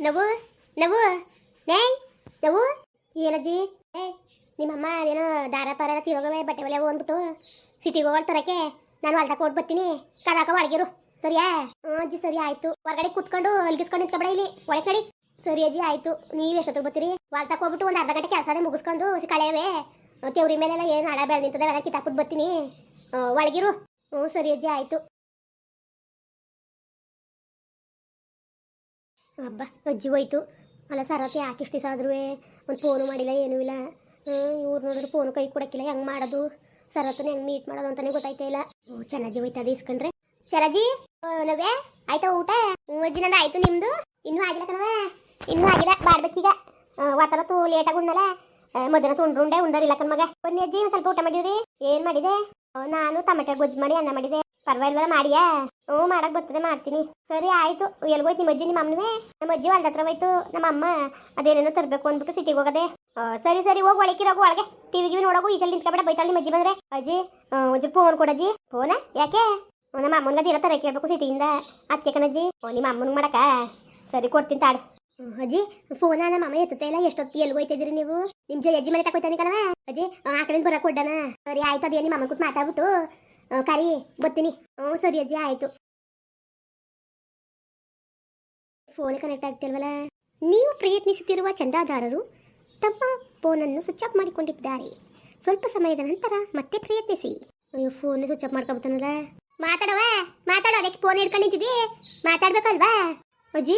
ನಗು ನಗು ನೇ ನಗು. ಏನಜ್ಜಿ ಏ ನಿಮ್ಮಮ್ಮ ಏನೋ ದಾರ ಪಾರ ತಿರೋಗವೆ ಬಟ್ಟೆ ಒಲೆ ಅಂದ್ಬಿಟ್ಟು ಸಿಟಿಗೆ ಹೋಗೋಳು ತರಕ್ಕೆ ನಾನು ಹೊಲ್ದಾಗ ಕೊಟ್ಟು ಬರ್ತೀನಿ. ಕದಾಕ ಒಳಗಿರು. ಸರಿಯಾ? ಹ್ಞೂ ಅಜ್ಜಿ, ಸರಿ, ಆಯಿತು. ಹೊರಗಡೆ ಕುತ್ಕೊಂಡು ಅಲ್ಗಿಸ್ಕೊಂಡು ನಿಂತ್ಕೊಬೇಡ ಇಲ್ಲಿ. ಒಳಗೆ ಕಡಿ ಸರಿ, ಅಜ್ಜಿ, ಆಯಿತು. ನೀವು ಎಷ್ಟೊತ್ತಿಗೆ ಬರ್ತೀರಿ? ಹೊಲ್ದಾಗ ಹೋಗ್ಬಿಟ್ಟು ಒಂದು ಅರ್ಧ ಗಂಟೆ ಕೆಲಸನೇ ಮುಗಿಸ್ಕೊಂಡು ಕಳೆಯವೆ. ಅವ್ರ ಮೇಲೆಲ್ಲ ಏನು ಹಣ ಬೆಳೆ ನಿಂತದೆ ಕಿತ್ತಾಕ್ಬಿಟ್ಟು ಬರ್ತೀನಿ. ಒಳಗಿರು. ಹ್ಞೂ ಸರಿ, ಅಜ್ಜಿ, ಆಯ್ತು. ಹಬ್ಬ ಅಜ್ಜಿ ಹೋಯ್ತು. ಅಲ್ಲ, ಸರತಿ ಯಾಕೆ ಇಷ್ಟು ದಿವಸ ಆದ್ರೂ ಒಂದು ಫೋನು ಮಾಡಿಲ್ಲ, ಏನೂ ಇಲ್ಲ. ಇವ್ರು ನೋಡಿದ್ರೆ ಫೋನು ಕೈ ಕೊಡಕ್ಕಿಲ್ಲ, ಹೆಂಗೆ ಮಾಡೋದು? ಸರತನ ಹೆಂಗೆ ಮೀಟ್ ಮಾಡೋದು ಅಂತಲೇ ಗೊತ್ತಾಯ್ತಾ ಇಲ್ಲ. ಓ ಚೆನ್ನಾಗಿ ಹೋಯ್ತದ ಇಸ್ಕೊಂಡ್ರೆ ಚರಜಿ ನವೇ ಆಯ್ತಾ ಊಟ? ಅಜ್ಜಿ, ನಂದು ಆಯ್ತು ನಿಮ್ದು? ಇನ್ನೂ ಆಗಿಲ್ಲ ಕಣವ ಇನ್ನೂ ಆಗಿಲ್ಲ ಮಾಡ್ಬೇಕೀಗ ವಾತಾರ ತೂ ಲೇಟಾಗಿ ಉಣ್ಣಲ್ಲ ಮಧ್ಯಾಹ್ನ ತುಂಡ್ರುಂಡೆ ಉಂಡರಿಲ್ಲ ಕಣ್ಮಗ ಬನ್ನಿ ಅಜ್ಜಿ ಸ್ವಲ್ಪ ಊಟ ಮಾಡಿವ್ರಿ. ಏನು ಮಾಡಿದೆ? ನಾನು ಟೊಮೆಟೊ ಗೊಜ್ಜು ಮಾಡಿ ಅನ್ನ ಮಾಡಿದೆ. ಪರವಾಗಿಲ್ಲ ಮಾಡಿಯಾ? ಹ್ಞೂ, ಮಾಡಕ್ ಬರ್ತದೆ, ಮಾಡ್ತೀನಿ. ಸರಿ, ಆಯ್ತು. ಎಲ್ಗೋಯ್ತು ನಿಮ್ಮ ಅಜ್ಜಿ, ನಿಮ್ಮ ಅಮ್ಮನೇ? ನಮ್ಮ ಅಜ್ಜಿ ಹೊಲ್ದ ಹತ್ರ ಹೋಯ್ತು. ನಮ್ಮ ಅಮ್ಮ ಅದೇನೇನೋ ತರಬೇಕು ಅಂದ್ಬಿಟ್ಟು ಸಿಟಿಗೆ ಹೋಗದೆ. ಸರಿ ಸರಿ, ಹೋಗಿ ಒಳಗಿರೋಗು ಒಳಗೆ. ಟಿವಿ, ಗಿವಿ ನೋಡೋಗು ಈ ಸಲ ನಿಂತ್ಕೊಬೇಡ, ಬೈತಾಳೆ ನಿಮ್ಮ ಅಜ್ಜಿ ಬಂದ್ರೆ. ಅಜ್ಜಿ ಒಂಚೂರು ಫೋನ್ ಕೊಡಜ್ಜಿ ಫೋನ? ಯಾಕೆ? ನಮ್ಮ ಅಮ್ಮನಿಗೆ ಅದಿರೋ ತರ ಕೇಳಬೇಕು ಸಿಟಿಯಿಂದ. ಅದಕ್ಕೆ ಓ, ನಿಮ್ಮ ಅಮ್ಮನಿಗೆ ಮಾಡಕ ಸರಿ, ಕೊಡ್ತೀನಿ, ತಾಡು. ಅಜ್ಜಿ, ಫೋನ ನಮ್ಮ ಅಮ್ಮ ಎತ್ತುತ್ತೆ ಇಲ್ಲ ಎಷ್ಟೊತ್ತು ಎಲ್ಲಿ ಹೋಯ್ತಿದ್ರಿ ನೀವು? ನಿಮ್ಮ ಜೊ ಅಜ್ಜಿ ಮನೆ ತಗೋತಾನೆ ಕಣವ ಅಜ್ಜಿ, ಆ ಕಡೆ ಕಡೆಯಿಂದ ಬರಕ್ ಕೊಡ್ಡನ ಸರಿ, ಆಯ್ತು ಅದೇ ನಿಮ್ಮ ಅಮ್ಮ ಕೂತ್ ಮಾತಾಡ್ಬಿಟ್ಟು ಕರಿ, ಬರ್ತೀನಿ. ಹ್ಞೂ, ಸರಿ ಅಜ್ಜಿ, ಆಯ್ತು. ಫೋನ್ ಕನೆಕ್ಟ್ ಆಗ್ತಿಲ್ವಲ್ಲ? ನೀವು ಪ್ರಯತ್ನಿಸುತ್ತಿರುವ ಚಂದಾದಾರರು ತಮ್ಮ ಫೋನನ್ನು ಸ್ವಿಚ್ ಆಫ್ ಮಾಡಿಕೊಂಡಿದ್ದಾರೆ. ಸ್ವಲ್ಪ ಸಮಯದ ನಂತರ ಮತ್ತೆ ಪ್ರಯತ್ನಿಸಿ. ಅಯ್ಯೋ ಫೋನ್ ಸ್ವಿಚ್ ಆಫ್ ಮಾಡ್ಕೊಬಿಟ್ಟನಲ್ಲ. ಮಾತಾಡವ ಮಾತಾಡೋ, ಅದಕ್ಕೆ ಫೋನ್ ಹಿಡ್ಕೊಂಡಿದ್ದೀವಿ. ಮಾತಾಡ್ಬೇಕಲ್ವಾ? ಅಜ್ಜಿ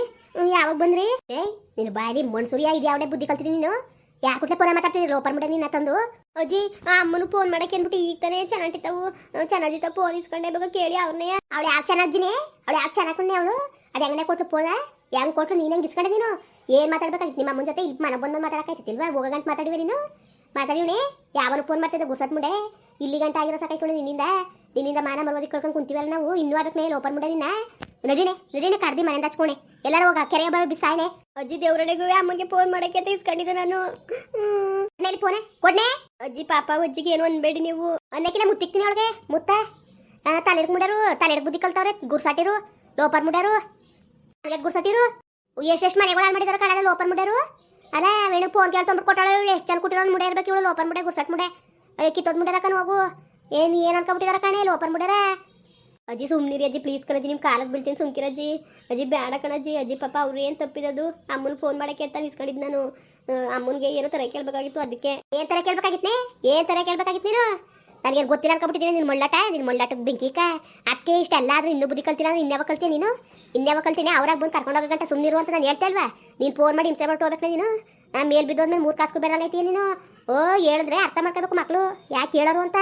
ಯಾವಾಗ ಬಂದ್ರಿ? ಏ ನೀನು ಬಾಯಿ ಮನ್ಸೂರಿಯ ಇದು ಯಾವಡೆ ಬುದ್ಧಿ ಕಲ್ತಿದ್ದೀನಿ ನೀನು. ಯಾಕೆ ಕುಟ್ಲೆ ಪೋನ ಮಾತಾಡ್ತಿದ್ರಿ, ಲೋಪರ್ ಬಿಡ ನಿನ್ನ ತಂದು? ಅಜ್ಜಿ ಆ ಅಮ್ಮನು ಫೋನ್ ಮಾಡಕ್ಕೆ ಅಂದ್ಬಿಟ್ಟು ಈಗ ತಾನೇ ಚೆನ್ನಾಗಿತ್ತವು. ಚೆನ್ನಾಗಿತ್ತ ಫೋನ್ ಇಸ್ಕೊಂಡೆ ಬೇಕಾ ಕೇಳಿ ಅವ್ರನ್ನೇ ಅವಳು ಯಾಕೆ ಚೆನ್ನಾಗಿನಿ ಅವಳು ಯಾಕೆ ಚೆನ್ನಾಕೊಂಡೆ ಅವಳು? ಅದು ಹೆಂಗನೆ ಕೊಟ್ಟು ಫೋನ ಹೆಂಗ್ ಕೊಟ್ಟು ನೀನು ಹೆಂಗೆ ಇಸ್ಕೊಂಡೆ ನೀನು? ಏನ್ ಮಾತಾಡ್ಬೇಕಾಗಿತ್ತು ನಿಮ್ಮ ಅಮ್ಮನ ಜೊತೆ ಇಲ್ಲಿ ಮನೆ ಬಂದು ಮಾತಾಡಕ್ಕಾಯ್ತಿಲ್ವಾ ಹೋಗೋ ಗಂಟ ಮಾತಾಡಿವೆ ನೀನು? ಮಾತಾಡಿವಣೆ ಯಾವನು ಫೋನ್ ಮಾಡ್ತಿದ್ದೆ, ಗುರ್ಸತ್ ಮುಂಡೆ ಇಲ್ಲಿ ಗಂಟೆ ಆಗಿರೋ ಸಾಕಾಯ್ಕೊಂಡು ನಿನ್ನಿಂದ. ನಿನ್ನಿಂದ ಮಾನ ಮರ್ವದಿ ಕಳ್ಕೊಂಡು ಕುಂತೀವಲ್ಲ ನಾವು, ಇನ್ನೂ ಅದಕ್ಕೆ ಮೇಲೆ ಓಪನ್ ಮುಂಡೆ ನಿನ್ನ. ನಡಿನೆ ನಡಿನೆ ಕಡ್ದಿ ಮನೆಯಿಂದ ಹಚ್ಕೊಣೆ. ಎಲ್ಲರೂ ಹೋಗ ಕೆರೆ ಬಾವಿ ಬಿಸಾಯನೆ. ಅಜ್ಜಿ ದೇವ್ರನೆಗೂ ಅಮ್ಮಗೆ ಫೋನ್ ಮಾಡಕ್ಕೆ ಅಂತ ನಾನು. ಮನೇಲಿ ಫೋನೆ ಕೊಡ್ನೆ? ಅಜ್ಜಿ ಪಾಪ ಅಜ್ಜಿಗೆ ಏನು ಅನ್ಬೇಡಿ ನೀವು. ಅನ್ನಕ್ಕಿಲ್ಲ ಮುತ್ತಿಕ್ತೀನಿ ಅವಳಿಗೆ. ಮುತ್ತ. ತಲೆಡ್ಕ್ ಮುಡ್ಯಾರು ತಲೆಡ್ಕ್ ಬುದ್ಧಿ ಕಲ್ತವ್ರೆ. ಗುರ್ಸಾಟಿರು ಲೋಪರ್ ಮುಡ್ಯಾರು. ಹಂಗೆ ಗುರ್ಸಾಟಿರು ಎಷ್ಟೆಷ್ಟು ಮನೆಗಳು ಹಾಳು ಮಾಡಿದಾರೆ ಕಡೆ ಲೋಪರ್ ಮುಡ್ಯಾರು. ಅಲ್ಲ ವೇಣು ಫೋನ್ ಕೇಳ್ತೊಂಬಿಟ್ಟು ಕೊಟ್ಟಾಳು ಎಷ್ಟು ಚಂದ ಕೊಟ್ಟಿರೋ ಮುಡ್ಯ ಇರ್ಬೇಕು ಇವಳು ಲೋಪರ್ ಮುಡ್ಯ ಗುರ್ಸಾಟ್ ಮುಡ್ಯ. ಅಯ್ಯ ಕಿತ್ತೋದ್ ಮುಡ್ಯಾರ ಕಣ್ ಹೋಗು. ಏನು ಏನು ಅನ್ಕೊಂಬಿಟ್ಟಿದಾರ ಕಣೆ ಲೋಪರ್ ಮುಡ್ಯಾರ. ಅಜ್ಜಿ ಸುಮ್ನಿರಿ ಅಜ್ಜಿ ಪ್ಲೀಸ್ ಕಣಜ್ಜಿ ನಿಮ್ಮ ಕಾಲಕ್ಕೆ ಬೀಳ್ತೀನಿ ಸುಮ್ಕಿರಜ್ಜಿ ಅಜ್ಜಿ. ಬೇಡ ಕಣಜ್ಜಿ ಅಜ್ಜಿ ಪಾಪ ಅವ್ರು ಏನು ತಪ್ಪಿರೋದು ಅಮ್ಮನ ಫೋನ್ ಮಾಡಕ್ಕೆ ಅಂತ ಇಸ್ಕೊಂಡಿದ್ದು ನಾನು. ಅಮ್ಮನಿಗೆ ಏನೋ ತರ ಕೇಳಬೇಕಾಗಿತ್ತು ಅದಕ್ಕೆ. ಏನ್ ತರ ಕೇಳಬೇಕಾಗಿತ್ತು ಏನ್ ತರ ಕೇಳಬೇಕಾಗಿತ್ತು ನೀನು? ನನಗೆ ಗೊತ್ತಿಲ್ಲ ಅನ್ಕೊಬಿಟ್ಟಿದ್ದೀನಿ ನಿನ್ನ ಮೊಳ್ಳಾಟ? ನಿನ್ನ ಮೊಳ್ಳಾಟಕ್ಕೆ ಬೆಂಕಿಕ? ಅದಕ್ಕೆ ಇಷ್ಟೆಲ್ಲ ಆದರೂ ಇನ್ನೂ ಬುದ್ಧಿ ಕಲ್ತಿಲ್ಲ ಅಂದ್ರೆ ಇನ್ಯಾವ ಕಲ್ತೀನಿ ನೀನು? ಇನ್ಯಾವ ಕಲ್ತೀನಿ ಅವ್ರಾಗ ಬಂದು ಕರ್ಕೊಂಡು ಹೋಗೋ ಗಂಟ ಸುಮ್ಮನಿರು ಅಂತ ನಾನು ಹೇಳ್ತಾ ಇಲ್ವಾ? ನೀನು ಫೋನ್ ಮಾಡಿ ಹಿಂಸೆ ಮಾಡ್ತು ಹೋಗ್ಬೇಕು ನೀನು? ಆ, ಮೇಲ್ ಬಿದ್ದೋದ್ಮೇಲೆ ಮೂರು ಕಾಸ್ಕು ಬೇಡಂಗೈತಿ ನೀನು? ಓ, ಹೇಳಿದ್ರೆ ಅರ್ಥ ಮಾಡ್ಕೋಬೇಕು ಮಕ್ಕಳು ಯಾಕೆ ಹೇಳೋರು ಅಂತ?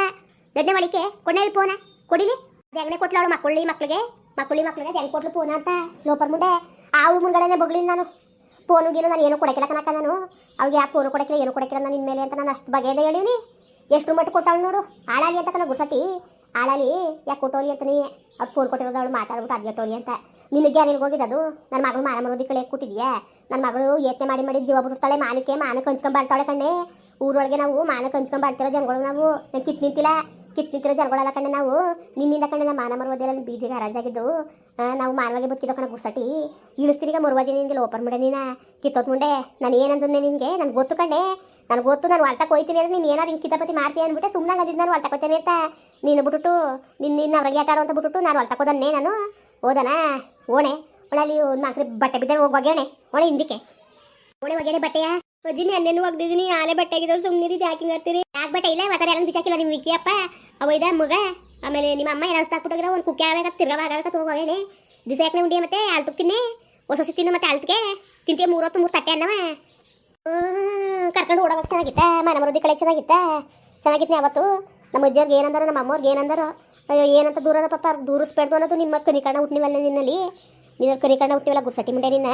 ದೊಡ್ಡ ಮಳಿಕೆ. ಕೊನೆಯಲ್ಲಿ ಫೋನ ಕೊಡಿಲಿ? ಹೆಂಗನೆ ಕೊಟ್ಲಾಳು ಮಕ್ಕಳಿ ಮಕ್ಳಿಗೆ ಮಕ್ಕಳಿ ಮಕ್ಳಿಗೆ ಹೆಂಗೆ ಕೊಟ್ಲು ಫೋನ್ ಅಂತ? ಲೋಪರ್ ಮುಂದೆ ಆ ಊರು ಮುಂಗಡೆನೆ ಬಗ್ಲಿಲ್ಲ ನಾನು. ಫೋನು ಗೀನು ನಾನು ಏನು ಕೊಡಕಿಲ್ಲ ಕನಕ ನಾನು. ಅವ್ಳಿಗೆ ಯಾಕೆ ಫೋನು ಕೊಡಕಿಲ್ಲ ಏನು ಕೊಡಕಿಲ್ಲ ನಾನು ಮೇಲೆ ಅಂತ ನಾನು ಅಷ್ಟು ಬಗೆಯಿಂದ ಹೇಳಿವ್ನಿ. ಎಷ್ಟು ಮಟ್ಟು ಕೊಟ್ಟಾಳು ನೋಡು. ಹಾಳಾಗಿ ಅಂತ ಕಣ ಗುಸತಿ ಆಳಲಿ, ಯಾಕೆ ಕೊಟ್ಟೋರಿ ಅಂತ ನೀ? ಅವ್ರು ಫೋನ್ ಕೊಟ್ಟಿರೋದು ಅವಳು ಮಾತಾಡ್ಬಿಟ್ಟು ತೋರಿ ಅಂತ. ನಿನಗೆ ಹೋಗಿದ ಹೋಗಿದ್ದು ನನ್ನ ಮಗಳು ಮಾನ ಮರೋದಿ ಕಳೆ ಕೊಟ್ಟಿದ್ಯಾ ನನ್ನ ಮಗಳು ಯತ್ನೆ ಮಾಡಿ ಮಾಡಿ ಜೀವ ಬಿಡ್ತಾಳೆ ಮಾನಕ್ಕೆ ಮಾನಕ್ಕೆ ಹಂಚ್ಕೊಂಬಾಳ್ತಾಳೆ ಕಣ್ಣೆ. ಊರೊಳಗೆ ನಾವು ಮಾನಕ್ಕೆ ಹಂಚ್ಕೊಂಡ್ ಬಾಳ್ತಿರೋ ಜನಗಳು ನಾವು. ನಾನು ಕಿತ್ ನಿಂತಿಲ್ಲ. ಕಿತ್ ನಿಂತಿರೋ ಜನಗಳೆಲ್ಲ ಕಣ್ಣೆ ನಾವು. ನಿನ್ನಿಂದ ಕಣ್ಣೆ ನಮ್ಮ ಮಾನ ಮರುವುದೆಲ್ಲ ಬೀದಿಗೆ ಹರಾಜಾಗಿದ್ದು ನಾವು ಮಾನವಾಗಿ ಬದುಕಿದೋ ಕಣ ಈಗ ಮರುವಾದಿ ನಿನಗೆ ಲೋಪರ್ ಮುಂಡೆ ನೀನ. ಕಿತ್ತೋದ್ ಮುಂಡೆ. ನಾನು ಏನಂದ್ರೆ ನಿನಗೆ? ನನಗೆ ಗೊತ್ತು ಕಂಡೆ ನನಗೆ ಗೊತ್ತು, ನಾನು ಹೊಲ್ಟಕ್ಕೆ ಹೋಯ್ತೀನಿ ಅಂದ್ರೆ ನೀನು ಏನಾರು ಹಿಂಗೆ ಕಿತಾಪತಿ ಮಾಡ್ತೀನಿ ಅಂದ್ಬಿಟ್ಟೆ ಸುಮ್ಮನೆ ಅದಿದ್ದು ನಾನು ಹೊಲ್ಟಕ್ಕೆ ಹೋಗ್ತೇನೆ ಅಂತ. ನೀನು ಬಿಟ್ಟು ನಿನ್ನ ನಿನ್ನ ಅವ್ರಿಗೆ ಆಟ ಅಂತ ಬಿಟ್ಬಿಟ್ಟು ನಾನು ಹೊಲ್ಟಕ್ಕೆ ಹೋದನ್ನೇ ನಾನು. ಹೋದನ? ಓಣೆ ಒಳಲ್ಲಿ ಒಂದು ನಾಲ್ಕು ಬಟ್ಟೆ ಬಿದ್ದಾಗ ಹೋಗಿ ಒಗೆಣೆ ಓಣೆ ಹಿಂದಕ್ಕೆ. ಓಣೆ ಒಗೆಣೆ ಬಟ್ಟೆಯ. ಅಜ್ಜಿ ಅಲ್ಲೇನು ಒಗ್ದಿದ್ದೀನಿ ಆಲೆ ಬಟ್ಟೆ ಆಗಿದ್ರು ಸುಮ್ಮನೆ ಯಾಕೆ ಹಾಕ್ತೀರಿ ಯಾಕೆ ಬಟ್ಟೆ ಇಲ್ಲ? ಮತ್ತೆ ಎಲ್ಲ ಬಿಸಾಕಿಲ್ಲ ನಿಮ್ಮ ವಿಕಿಯಪ್ಪ. ಇದ ಮಗ. ಆಮೇಲೆ ನಿಮ್ಮ ಅಮ್ಮ ಏನು ಹಾಕ್ಬಿಟ್ಟಿದ್ರೆ ಒಂದು ಕುಕ್ಕೆ ಆಗ ತಿರ್ಗಾ ಆಗಾಕ ಹೋಗೋಗೇನೆ ದಿಸ ಯಾಕೆ ಉಂಡಿ ಮತ್ತೆ? ಆಲ್ ತುಕ್ಕಿನಿ ಹೊಸ ಹೊಸ ತಿನ್ನು ಮತ್ತೆ ಆಲ್ತಿಗೆ ತಿಂತೀಯ ಮೂರೊತ್ತು ಮೂರು ತಟ್ಟೆ ಅನ್ನವ. ಕರ್ಕೊಂಡು ಓಡೋಗಕ್ಕೆ ಚೆನ್ನಾಗಿತ್ತ? ಮನೆ ಮರದಿ ಕಳೆ ಚೆನ್ನಾಗಿತ್ತ? ಚೆನ್ನಾಗಿತ್ತು ಅವತ್ತು? ನಮ್ಮ ಅಜ್ಜಿಯವ್ರಿಗೆ ಏನಂದಾರ, ನಮ್ಮ ಅಮ್ಮವ್ರಿಗೆ ಏನಂದಾರ. ಅಯ್ಯೋ, ಏನಂತ ದೂರ ಪಾಪ ದೂರಿಸ್ಬೇಡ್ದು ಅನ್ನೋದು ನಿಮ್ಮ ಕನಿಕಣ್ಣ ಹುಟ್ಟಿವಲ್ಲ ನಿನ್ನಲ್ಲಿ. ನಿನ್ನ ಕನಿಕಣ್ಣ ಹುಟ್ಟಿವಲ್ಲ ಗುರ್ಸಟ್ಟಿ ಮುಂಡೆ ನಿನ್ನ.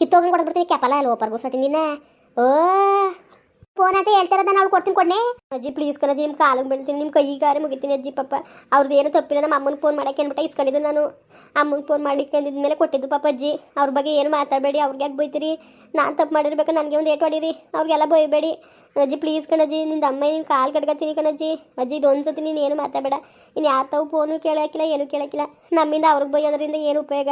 ಕಿತ್ತೋಗಿ ಕೊಡ್ಬಿಡ್ತೀನಿ ಕ್ಯಾಪಲ್ಲ ಲೋಪರ್ ಗುರ್ಸಟ್ಟಿ ನಿನ್ನ. ಓ ಫೋನ್ ಅಂತ ಹೇಳ್ತಾರದ ನಾವು ಕೊಡ್ತೀನಿ ಕೊಡ್ನೆ. ಅಜ್ಜಿ ಪ್ಲೀಸ್ ಕಣಜಿ ನಿಮ್ಮ ಕಾಲಿಗೆ ಬೀಳ್ತೀನಿ ನಿಮ್ಮ ಕೈಗಾರೆ ಮುಗಿತೀನಿ ಅಜ್ಜಿ ಪಾಪ. ಅವ್ರದ್ದು ಏನೋ ತಪ್ಪಿಲ್ಲ ನಮ್ಮ ಅಮ್ಮನ ಫೋನ್ ಮಾಡಕ್ಕೆ ಅಂದ್ಬಿಟ್ಟು ಇಸ್ಕೊಂಡಿದ್ದು ನಾನು. ಅಮ್ಮನ ಫೋನ್ ಮಾಡಿ ಮೇಲೆ ಕೊಟ್ಟಿದ್ದು ಪಾಪ ಅಜ್ಜಿ. ಅವ್ರ ಬಗ್ಗೆ ಏನು ಮಾತಾಡಬೇಡಿ, ಅವ್ರಿಗೆ ಯಾಕೆ ಬೈತೀರಿ? ನಾನು ತಪ್ಪು ಮಾಡಿರ್ಬೇಕು, ನನಗೆ ಒಂದು ಏಟು ಹೊಡೀರಿ. ಅವ್ರಿಗೆಲ್ಲ ಬೈಬೇಡಿ. ಅಜ್ಜಿ ಪ್ಲೀಸ್ ಕಣಜ್ಜಿ ನಿಂದ ಅಮ್ಮ ನಿನ್ನ ಕಾಲು ಕಡ್ಗತ್ತೀನಿ ಕಣಜ್ಜಿ ಅಜ್ಜಿ. ಇದೊಂದು ಸತಿ ನೀನು ಏನು ಮಾತಾಡಬೇಡ. ಇನ್ನು ಯಾವ ತಾವು ಫೋನು ಕೇಳೋಕ್ಕಿಲ್ಲ, ಏನು ಕೇಳೋಕ್ಕಿಲ್ಲ. ನಮ್ಮಿಂದ ಅವ್ರಿಗೆ ಬೈಯೋದ್ರಿಂದ ಏನು ಉಪಯೋಗ?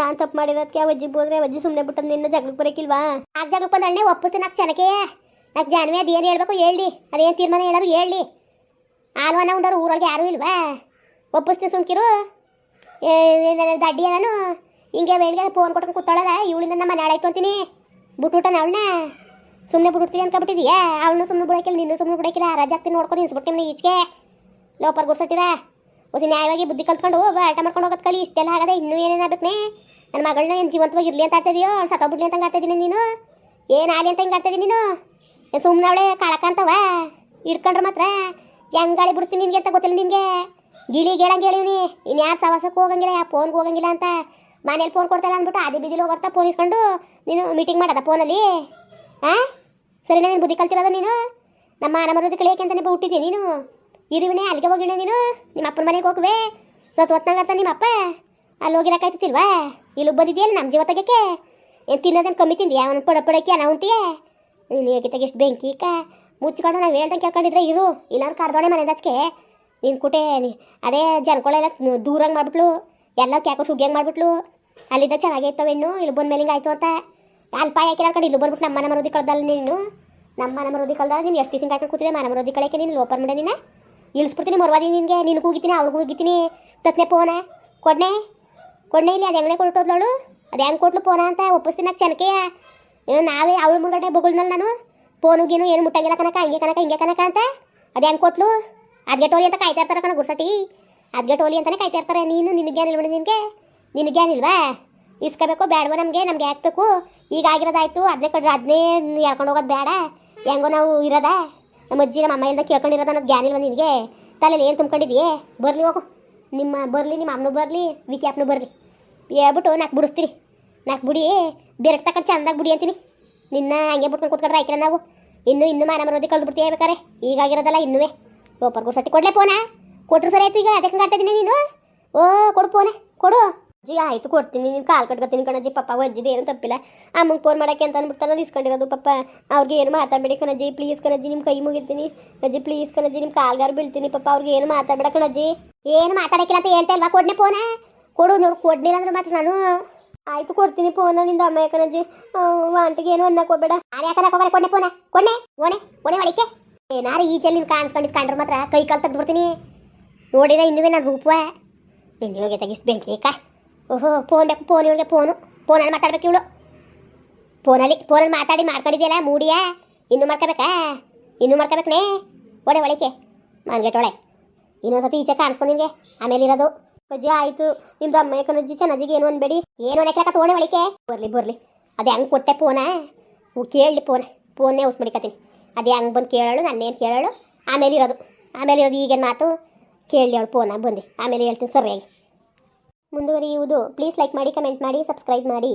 ನಾನು ತಪ್ಪು ಮಾಡಿರೋದಕ್ಕೆ ಅಜ್ಜಿ ಬೋದ್ರೆ ಅಜ್ಜಿ ಸುಮ್ಮನೆ ಬಿಟ್ಟು ನಿನ್ನ ಜಗಳಕ್ಕೆ ಬರೋಕ್ಕಿಲ್ವಾ ಆ ಜಗಳಕ್ಕೆ ಬಂದಳ್ಳೆ ಒಪ್ಪಿಸ್ತೀನಿ ನಾಲ್ಕು ಜನಕ್ಕೆ. ನಾಲ್ಕು ಜಾನ್ವಿ ಅದೇನು ಹೇಳ್ಬೇಕು ಹೇಳಿ ಅದೇನು ತೀರ್ಮಾನ ಹೇಳೋರು ಹೇಳಿ ಆಲ್ವನ ಉಂಡೋರು ಊರೊಳಗೆ ಯಾರೂ ಇಲ್ವಾ? ಒಪ್ಪಿಸ್ತೀನಿ ಸುಮ್ಕಿರು. ಏ, ನನ್ನ ದಡ್ಡಿ ನಾನು ಹಿಂಗೆ ಬೆಳಿಗ್ಗೆ ಫೋನ್ ಕೊಟ್ಟು ಕೂತಾಳಲ್ಲ ಇವಳಿಂದ ನಮ್ಮ ಮನೆ ಆಡಾಯ್ತು ಅಂತೀನಿ. ಬಿಟ್ಬಿಟ್ಟನ ಅವಳನ್ನ ಸುಮ್ಮನೆ ಬಿಟ್ಬಿಡ್ತೀನಿ ಅನ್ಕೊಬಿಟ್ಟಿದ್ಯಾ? ಅವಳನ್ನು ಸುಮ್ಮನೆ ಬಿಡೋಕಿಲ್ಲ ನಿನ್ನೂ ಸುಮ್ಮನೆ ಬಿಡೋಕಿಲ್ಲ ರಜಾಕ್ತಿ ನೋಡ್ಕೊಂಡು ಇನ್ಸ್ಬಿಡ್ತೀನಿ ಈಚೆಗೆ. ಲೋಪರ್ ಗುಡ್ಸಟ್ಟಿರ ಹೊಸಿ ನ್ಯಾಯವಾಗಿ ಬುದ್ಧಿ ಕಲ್ತ್ಕೊಂಡು ಆಟ ಮಾಡ್ಕೊಂಡು ಹೋಗೋದು ಕಲಿ. ಇಷ್ಟೆಲ್ಲ ಆಗದೆ ಇನ್ನೂ ಏನೇನಾಗಬೇಕೇ ನನ್ನ ಮಗಳನ್ನ ಏನು ಜೀವಂತವಾಗಿ ಇರಲಿ ಅಂತ ಆಡ್ತಿದ್ಯೋ ಅವ್ಳು ಸತ್ತೋಗ್ಬಿಡ್ಲಿ ಅಂತ ಆಡ್ತಿದ್ದೀನಿ ನೀನು? ಏನು ಆಲಿ ಅಂತ ಹಿಂಗೆ ಆಡ್ತಿದ್ದೀನಿ ನೀನು? ಸುಮ್ಮನೆ ಅವಳೆ ಕಾಳಕಂತವ ಇಟ್ಕೊಂಡ್ರೆ ಮಾತ್ರ. ಹೆಂಗ್ ಗಾಳಿ ಬಿಡಿಸ್ತೀನಿ ನಿನಗೆ ಅಂತ ಗೊತ್ತಿಲ್ಲ ನಿನಗೆ. ಗಿಳಿ ಗೇಳಂಗೆ ಹೇಳಿವ್ನಿ ಇನ್ಯಾರು ಯಾರು ಸವಾಸಕ್ಕೆ ಹೋಗಂಗಿಲ್ಲ ಫೋನ್ಗೆ ಹೋಗಂಗಿಲ್ಲ ಅಂತ. ಮನೇಲಿ ಫೋನ್ ಕೊಡ್ತಾಯಿಲ್ಲ ಅಂದ್ಬಿಟ್ಟು ಆದಿ ಬೀದಿಲಿ ಹೋಗೋರ್ತಾ ಫೋನ್ ಇಸ್ಕೊಂಡು ನೀನು ಮೀಟಿಂಗ್ ಮಾಡೋದ ಫೋನಲ್ಲಿ ಹಾಂ ಸರಿ ನೀನು ಬುದ್ಧಿ ಕಲ್ತಿರೋದು ನೀನು? ನಮ್ಮ ಮರುದಿ ಕಳಿಯಕ್ಕೆ ಅಂತನೆ ಹುಟ್ಟಿದ್ದೆ ನೀನು? ಇರುವಿನೇ, ಅಲ್ಲಿಗೆ ಹೋಗಿಣ ನೀನು? ನಿಮ್ಮ ಅಪ್ಪನ ಮನೆಗೆ ಹೋಗುವೆ. ಸತ್ ಹೊತ್ನಾಗತ್ತ ನಿಮ್ಮ ಅಪ್ಪ ಅಲ್ಲಿ ಹೋಗಿರಕ್ಕಾಯ್ತಿಲ್ವಾ ಇಲ್ಲಿ ಬಂದಿದೆಯಲ್ಲ ನಮ್ಮ ಜೀವ ತೆಗಿಯಕ್ಕೆ? ಏನು ತಿನ್ನೋದನ್ನು ಕಮ್ಮಿ ತಿಂದಿಯಾ? ಅವನು ಪಡ ಪಡಕ್ಕೆ ನಾವು ಉಂಟಿಯೇ? ನೀನು ಹೇಗೆ ಎಷ್ಟು ಬೆಂಕಿ ಕ ಮುಚ್ಕೊಂಡು ನಾವು ಹೇಳ್ದಂಗೆ ಕೇಳ್ಕೊಂಡಿದ್ರೆ ಇರು ಇಲ್ಲಾರು ಕರ್ದೋಣೆ ಮನೆ ದಚ್ಕೆ ನೀನು ಕುಟೆ ಅದೇ ಜನಗಳೆಲ್ಲ ದೂರಂಗೆ ಮಾಡಿಬಿಟ್ಲು, ಎಲ್ಲ ಕ್ಯಾಕೋ ಸುಗ್ಗಿಯಂಗೆ ಮಾಡಿಬಿಟ್ಲು. ಅಲ್ಲಿದ್ದ ಚೆನ್ನಾಗೇ ಇತ್ತವೆ ಇನ್ನು ಇಲ್ಲಿ ಬಂದ ಮೇಲೆ ಹಿಂಗಾಯ್ತು ಅಂತ. ಅಲ್ಪ ಯಾಕೆ ಕಡೆ ಇಲ್ಲಿ ಬಂದ್ಬಿಟ್ಟು ನಮ್ಮ ಮರೋದಿ ಕಳ್ದಲ್ಲ ನೀನು. ನಮ್ಮ ಮರೋದಿ ಕಳ್ದಲ್ಲ ನೀನು ಎಷ್ಟು ದಿವಸ ಕಾಯ್ಕೊಂಡು ಕೂತಿದೆ ಮರೋದಿ ಕಳೆಕೆ ನೀನು, ಲೋಪರ್ ಮಾಡೆ ನೀನು. ಇಳಿಸ್ಬಿಡ್ತೀನಿ ಮರವಾದಿ ನಿನಗೆ ನೀನು ಕೂಗಿತೀನಿ ಅವಳು ಕೂಗಿತೀನಿ ತತ್ನೆ ಫೋನ ಕೊಡ್ನೆ. ಕೊಡ್ನೆ ಇಲ್ಲಿ, ಅದು ಹೆಂಗಡೆ ಕೊಟ್ಟೋದ್ಲವಳು ಅದು ಹೆಂಗೆ ಕೊಟ್ಲು ಪೋನ ಅಂತ ಒಪ್ಪಿಸ್ತೀನಿ ಚೆನ್ನಕೆಯ ನಾವೇ ಅವಳು ಮುಂಗಡೆ ಬೊಗಳ್ನಲ್ಲ ನಾನು? ಫೋನು ಗೀನು ಏನು ಮುಟ್ಟಂಗಿಲ್ಲ ಕನಕ ಹಿಂಗೆ ಕನಕ ಹಿಂಗೆ ಕನಕ ಅಂತ? ಅದು ಹೆಂಗೆ ಕೊಟ್ಲು? ಅದ್ಗೆ ಟೋಲಿ ಅಂತ ಕಾಯ್ತಾ ಇರ್ತಾರೆ ಕಣ ಗುರ್ಸಟಿ ಅದ್ಗೆ ಟೋಲಿ ಅಂತಲೇ ಕಾಯ್ತಾ ಇರ್ತಾರೆ ನೀನು ನಿನಗೇನಿಲ್ವ ನಿನಗೆ? ನಿನಗೇನಿಲ್ವಾ ಇಸ್ಕೋಬೇಕು ಬೇಡವೋ ನಮಗೆ, ನಮ್ಗೆ ಹಾಕ್ಬೇಕು ಈಗ ಆಗಿರೋದಾಯ್ತು ಅದನ್ನೇ ಕಡ್ರೆ ಅದನ್ನೇ ಹೇಳ್ಕೊಂಡು ಹೋಗೋದು ಬೇಡ ಹೆಂಗೋ ನಾವು ಇರೋದ? ನಮ್ಮ ಅಜ್ಜಿ, ನಮ್ಮ ಅಮ್ಮ ಇಲ್ದ ಕೇಳ್ಕೊಂಡಿರೋದು ಅನ್ನೋದು ಜ್ಞಾನ ಇಲ್ವ ನಿನಗೆ? ತಲೆಯಲ್ಲಿ ಏನು ತುಂಬ್ಕೊಂಡಿದ್ಯೆ? ಬರಲಿ ಹೋಗು. ನಿಮ್ಮ ಬರಲಿ, ನಿಮ್ಮ ಅಮ್ಮನೂ ಬರಲಿ ವಿಕ್ಯಾಪ್ನು ಬರಲಿ. ಹೇಳ್ಬಿಟ್ಟು ನಾಲ್ಕು ಬಿಡಿಸ್ತೀರಿ. ನಾಲ್ಕು ಬುಡಿ ಬೇರೆ ತಗೊಂಡು ಚಂದಾಗಿ ಬಿಡಿ ಅಂತೀನಿ. ನಿನ್ನ ಹಂಗೆ ಬಿಟ್ಕೊಂಡು ಕೂತ್ಕೊಂಡ್ರೆ ಆಯ್ಕೆ ನಾವು. ಇನ್ನೂ ಇನ್ನೂ ಮಾನ ಮರೋದಿ ಕಳೆದು ಬಿಡ್ತೀಯ ಬೇಕಾರೆ? ಈಗಾಗಿರೋದಲ್ಲ ಇನ್ನೂ ಲೋಪರ್ ಸಟ್ಟಿ ಕೊಡ್ಲೆ ಫೋನ ಕೊಟ್ರು ಸರಿ ಆಯ್ತು ಈಗ. ಅದಕ್ಕೆ ಕಾಡ್ತಾ ಇದ್ದೀನಿ ನೀನು? ಓ, ಕೊಡು ಫೋನೆ ಕೊಡು. ಅಜ್ಜಿ ಆಯ್ತು ಕೊಡ್ತೀನಿ. ನೀನು ಕಾಲು ಕಟ್ಕೊತೀನಿ ಕಣಜ್ಜಿ. ಪಪ್ಪ ಅಜ್ಜಿದು ಏನು ತಪ್ಪಿಲ್ಲ. ಅಮ್ಮಂಗೆ ಫೋನ್ ಮಾಡೋಕ್ಕೆ ಅಂತ ಅಂದ್ಬಿಡ್ತಾನೆ ಇಸ್ಕೊಂಡಿರೋದು ಪಪ್ಪ. ಅವ್ರಿಗೆ ಏನು ಮಾತಾಡಬೇಡಿ ಕಣಜ್ಜಿ. ಪ್ಲೀಸ್ ಕಣಜ್ಜಿ ನಿಮ್ಮ ಕೈ ಮುಗಿರ್ತೀನಿ. ಅಜ್ಜಿ ಪ್ಲೀಸ್ ಕಣಜ್ಜಿ ನಿಮ್ಮ ಕಾಲ್ಗಾರು ಬೀಳ್ತೀನಿ. ಪಪ್ಪ, ಅವ್ರಿಗೆ ಏನು ಮಾತಾಡಬೇಡ ಕಣಜ್ಜಿ. ಏನು ಮಾತಾಡೋಕ್ಕಿಲ್ಲ ಅಂತ ಹೇಳ್ತಾ ಇಲ್ವಾ? ಕೊಡ್ನೆ ಫೋನ ಕೊಡು ನೋಡು, ಕೊಡ್ಲಿಲ್ಲ ಅಂದ್ರೆ ಮಾತ್ರ ನಾನು. ಆಯ್ತು ಕೊಡ್ತೀನಿ ಫೋನ ನಿಂದ ಅಮ್ಮ ಯಾಕನಜ್ಜಿ. ಆಂಟಿಗೆ ಏನು ಅನ್ನಕ್ ಹೋಗ್ಬೇಡ. ನಾನು ಯಾಕನ ಹೋಗಲ್ಲ ಕೊಡ್ನೆ ಫೋನ ಕೊಡ್ನೆ, ಓಣೆ ಓಣೆ ಒಳಿಕೆ ಏನಾರು ಈ ಚೆಲ್ಲಿ ಕಾಣಿಸ್ಕೊಂಡಿದ್ ಕಂಡ್ರೆ ಮಾತ್ರ ಕೈ ಕಾಲು ತೆಗ್ದು ಬಿಡ್ತೀನಿ. ನೋಡಿರ ಇನ್ನುವೇ ನಾನು ರೂಪ ಇನ್ನು ಹೋಗಿ ತೆಗಿಸ್ ಓಹೋ ಫೋನ್ ಬೇಕು ಫೋನ್ ಇವಳಿಗೆ ಫೋನು ಫೋನಲ್ಲಿ ಮಾತಾಡ್ಬೇಕು ಇವಳು. ಫೋನಲ್ಲಿ ಫೋನಲ್ಲಿ ಮಾತಾಡಿ ಮಾಡ್ಕೊಂಡಿದ್ಯಲ್ಲ ಮೂಡಿಯಾ? ಇನ್ನೂ ಮಾಡ್ಕೋಬೇಕಾ? ಇನ್ನೂ ಮಾಡ್ಕೋಬೇಕನೇ? ಒಡೆ ಒಳಿಕೆ ಮನ್ಗೆಟ್ಟೊಳೆ ಇನ್ನೊಂದ್ಸತಿ ಈಚೆ ಕಾಣ್ಸ್ಕೊ ನಿಂಗೆ ಆಮೇಲೆ ಇರೋದು ಅಜ್ಜಿ, ಆಯ್ತು. ನಿಮ್ದು ಅಮ್ಮ ಕಣಜ್ಜಿ ಚೆನ್ನಾಗಿ ಏನು ಅನ್ಬೇಡಿ? ಏನು ಅನ್ನಕ್ಕೆ ತೊಗೊಂಡೆ ಒಳಿಕೆ ಬರ್ಲಿ ಬರ್ಲಿ. ಅದು ಹೆಂಗೆ ಕೊಟ್ಟೆ ಫೋನ ಕೇಳಲಿ ಫೋನ್ ಫೋನೇ ಯೂಸ್ ಮಾಡಿಕತ್ತೀನಿ. ಅದು ಹೆಂಗೆ ಬಂದು ಕೇಳೋಳು, ನನ್ನೇನು ಕೇಳೋಳು? ಆಮೇಲೆ ಇರೋದು. ಆಮೇಲೆ ಇರೋದು ಈಗೇನು ಮಾತು? ಕೇಳಲಿ ಅವಳು ಫೋನ ಬಂದು. ಆಮೇಲೆ ಹೇಳ್ತೀನಿ ಸರಿಯಾಗಿ. ಮುಂದುವರಿಯುವುದು. ಪ್ಲೀಸ್ ಲೈಕ್ ಮಾಡಿ, ಕಮೆಂಟ್ ಮಾಡಿ, ಸಬ್ಸ್ಕ್ರೈಬ್ ಮಾಡಿ.